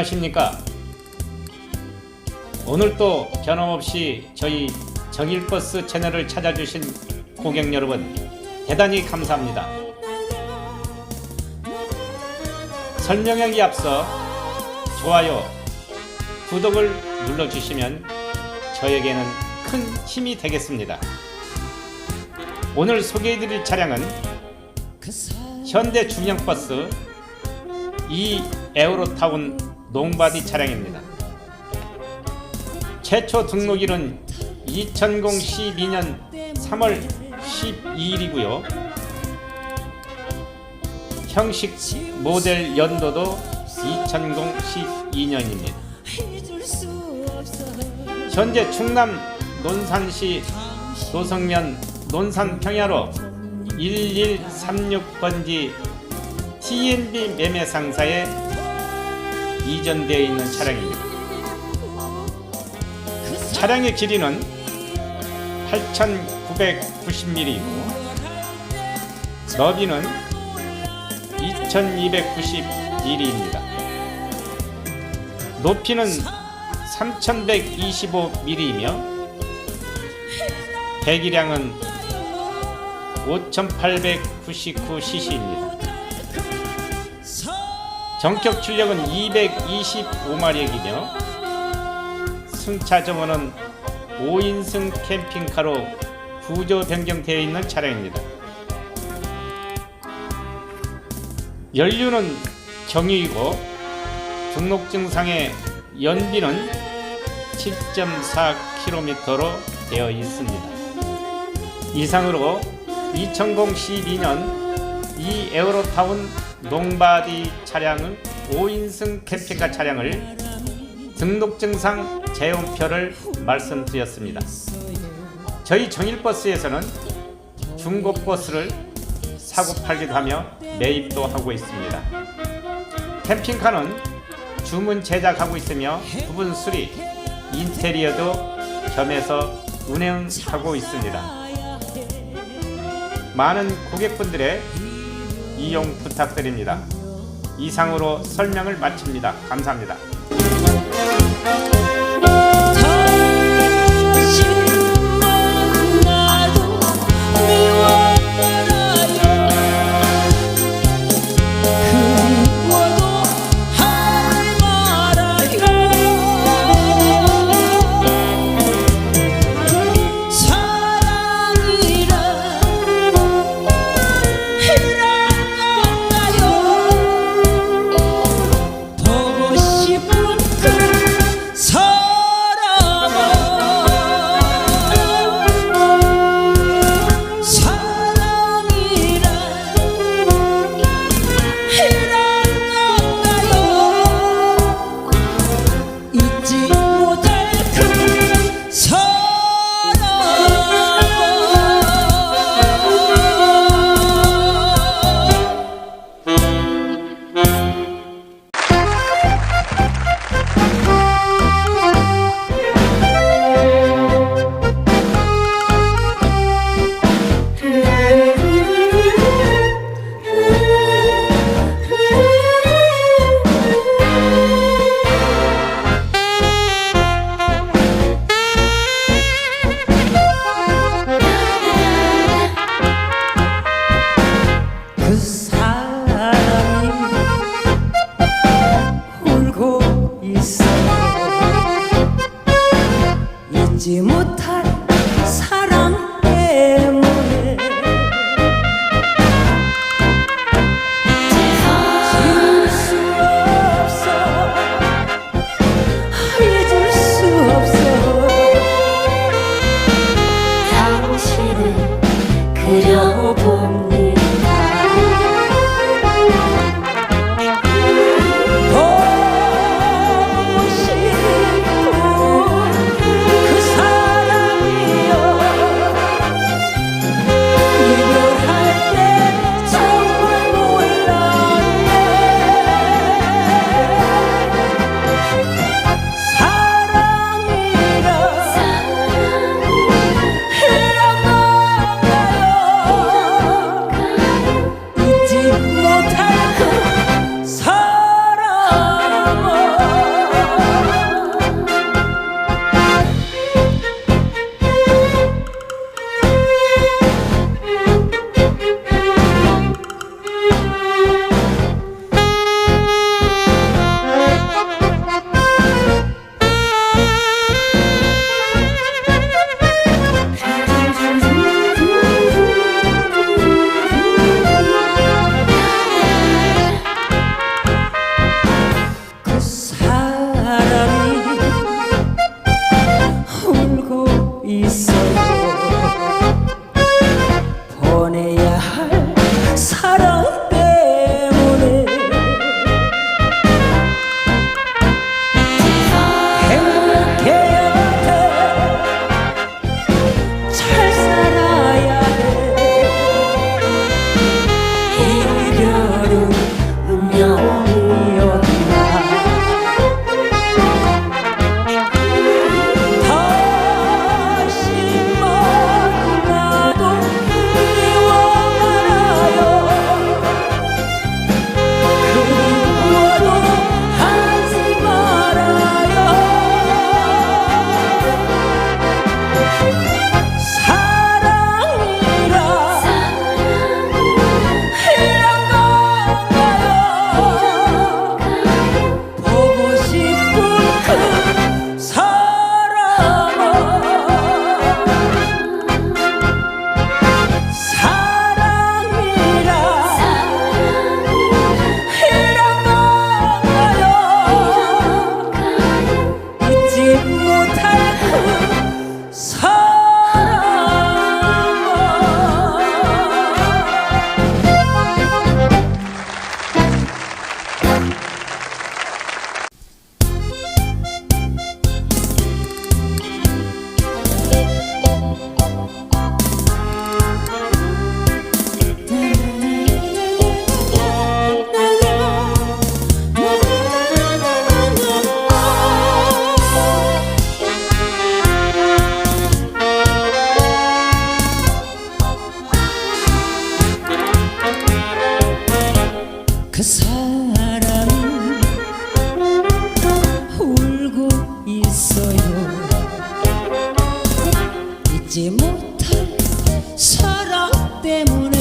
안녕하십니까? 오늘 또 변함없이 저희 정일버스 채널을 찾아주신 고객 여러분 대단히 감사합니다. 설명하기 앞서 좋아요, 구독을 눌러주시면 저에게는 큰 힘이 되겠습니다. 오늘 소개해드릴 차량은 현대 중형버스 이 에어로타운 농바디 차량입니다. 최초 등록일은 2012년 3월 12일이고요. 형식 모델 연도도 2012년입니다. 현재 충남 논산시 노성면 논산평야로 1136번지 TNB 매매 상사에 이전되어 있는 차량입니다. 차량의 길이는 8,990mm이고 너비는 2,290mm입니다. 높이는 3,125mm이며 배기량은 5,899cc입니다. 전격 출력은 225마력이며 승차 점호는 5인승 캠핑카로 구조 변경되어 있는 차량입니다. 연료는 경유이고 등록증상의 연비는 7.4km로 되어 있습니다. 이상으로 2012년 이 에어로타운 농바디 차량은 5인승 캠핑카 차량을 등록증상 재원표를 말씀드렸습니다. 저희 정일버스에서는 중고버스를 사고 팔기도 하며 매입도 하고 있습니다. 캠핑카는 주문 제작하고 있으며 부분 수리, 인테리어도 겸해서 운행하고 있습니다. 많은 고객분들의 이용 부탁드립니다. 이상으로 설명을 마칩니다. 감사합니다. 못할 사랑 때 your heart 사랑 때문에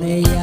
yeah